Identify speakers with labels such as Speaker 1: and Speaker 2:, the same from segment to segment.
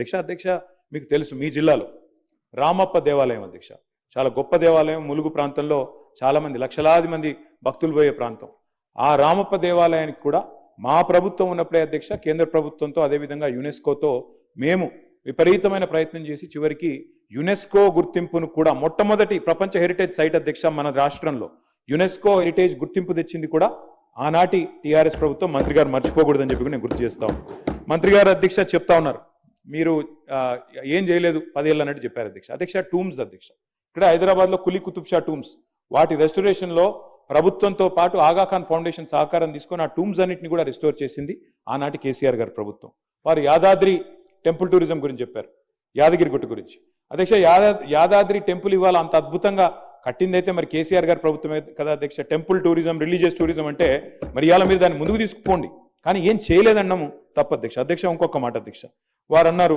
Speaker 1: అధ్యక్ష అధ్యక్ష మీకు తెలుసు మీ జిల్లాలో. రామప్ప దేవాలయం అధ్యక్ష చాలా గొప్ప దేవాలయం. ములుగు ప్రాంతంలో చాలామంది లక్షలాది మంది భక్తులు పోయే ప్రాంతం. ఆ రామప్ప దేవాలయానికి కూడా మా ప్రభుత్వం ఉన్నప్పుడే అధ్యక్ష కేంద్ర ప్రభుత్వంతో అదేవిధంగా యునెస్కోతో మేము విపరీతమైన ప్రయత్నం చేసి చివరికి యునెస్కో గుర్తింపును కూడా మొట్టమొదటి ప్రపంచ హెరిటేజ్ సైట్ అధ్యక్ష మన రాష్ట్రంలో. యునెస్కో హెరిటేజ్ గుర్తింపు తెచ్చింది కూడా ఆనాటి టీఆర్ఎస్ ప్రభుత్వం. మంత్రి గారు మర్చిపోకూడదని చెప్పి నేను గుర్తు చేస్తా మంత్రి గారు అధ్యక్ష చెప్తా ఉన్నారు. మీరు ఏం చేయలేదు పదేళ్ళు అన్నట్టు చెప్పారు అధ్యక్ష. అధ్యక్ష టూమ్స్ అధ్యక్ష. ఇక్కడ హైదరాబాద్లో కులీ కుతుబ్ షా టూమ్స్. వాటి రెస్టరేషన్లో ప్రభుత్వంతో పాటు ఆగాఖాన్ ఫౌండేషన్ సహకారం తీసుకొని ఆ టూమ్స్ అన్నింటిని కూడా రెస్టోర్ చేసింది ఆనాటి కేసీఆర్ గారి ప్రభుత్వం. వారు యాదాద్రి టెంపుల్ టూరిజం గురించి చెప్పారు. యాదగిరి గుట్ట గురించి. అధ్యక్ష యాదా యాదాద్రి టెంపుల్ ఇవాళ అంత అద్భుతంగా కట్టిందైతే మరి కేసీఆర్ గారి ప్రభుత్వమే కదా అధ్యక్ష. టెంపుల్ టూరిజం రిలీజియస్ టూరిజం అంటే మరి ఇవాళ మీరు దాన్ని ముందుకు తీసుకుపోండి. కానీ ఏం చేయలేదన్నాము తప్ప అధ్యక్ష. అధ్యక్ష ఇంకొక మాట అధ్యక్ష. వారు అన్నారు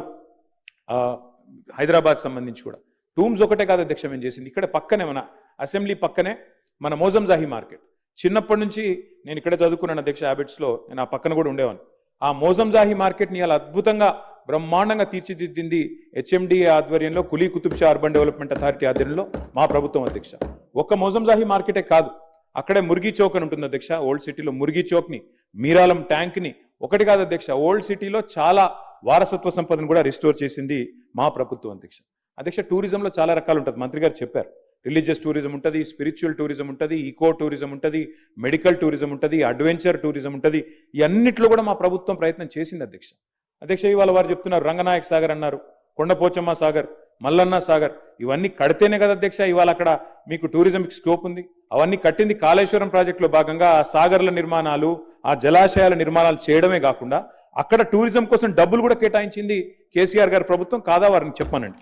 Speaker 1: హైదరాబాద్ సంబంధించి కూడా. టూమ్స్ ఒకటే కాదు అధ్యక్ష మేము చేసింది. ఇక్కడ పక్కనే మన అసెంబ్లీ పక్కనే మన మోజంజాహి మార్కెట్. చిన్నప్పటి నుంచి నేను ఇక్కడ చదువుకున్నాను అధ్యక్ష హ్యాబిట్స్లో నేను ఆ పక్కన కూడా ఉండేవాను ఆ మోజంజాహి మార్కెట్ని అలా అద్భుతంగా బ్రహ్మాండంగా తీర్చిదిద్దింది హెచ్ఎండి ఆధ్వర్యంలో Quli Qutub Shah urban development authority ఆధ్వర్యంలో మా ప్రభుత్వం అధ్యక్ష. ఒక్క మోజంజాహి మార్కెటే కాదు అక్కడే మురిగి చౌక్ అని ఉంటుంది అధ్యక్ష ఓల్డ్ సిటీలో మురిగి చౌక్ని మీరాలం ట్యాంక్ని. ఒకటి కాదు అధ్యక్ష ఓల్డ్ సిటీలో చాలా వారసత్వ సంపదను కూడా రిస్టోర్ చేసింది మా ప్రభుత్వం అధ్యక్ష. అధ్యక్ష టూరిజంలో చాలా రకాలు ఉంటుంది. మంత్రి గారు చెప్పారు. రిలీజియస్ టూరిజం ఉంటుంది స్పిరిచువల్ టూరిజం ఉంటుంది ఈకో టూరిజం ఉంటుంది మెడికల్ టూరిజం ఉంటుంది అడ్వెంచర్ టూరిజం ఉంటుంది. ఇవన్నిట్లో కూడా మా ప్రభుత్వం ప్రయత్నం చేసింది అధ్యక్ష. అధ్యక్ష ఇవాళ వారు చెప్తున్నారు రంగనాయక్ సాగర్ అన్నారు కొండపోచమ్మ సాగర్ మల్లన్న సాగర్ ఇవన్నీ కడితేనే కదా అధ్యక్ష ఇవాళ అక్కడ మీకు టూరిజంకి స్కోప్ ఉంది. అవన్నీ కట్టింది కాళేశ్వరం ప్రాజెక్టులో భాగంగా ఆ సాగర్ల నిర్మాణాలు ఆ జలాశయాల నిర్మాణాలు చేయడమే కాకుండా అక్కడ టూరిజం కోసం డబ్బులు కూడా కేటాయించింది కేసీఆర్ గారి ప్రభుత్వం. కాదా వారిని చెప్పానండి.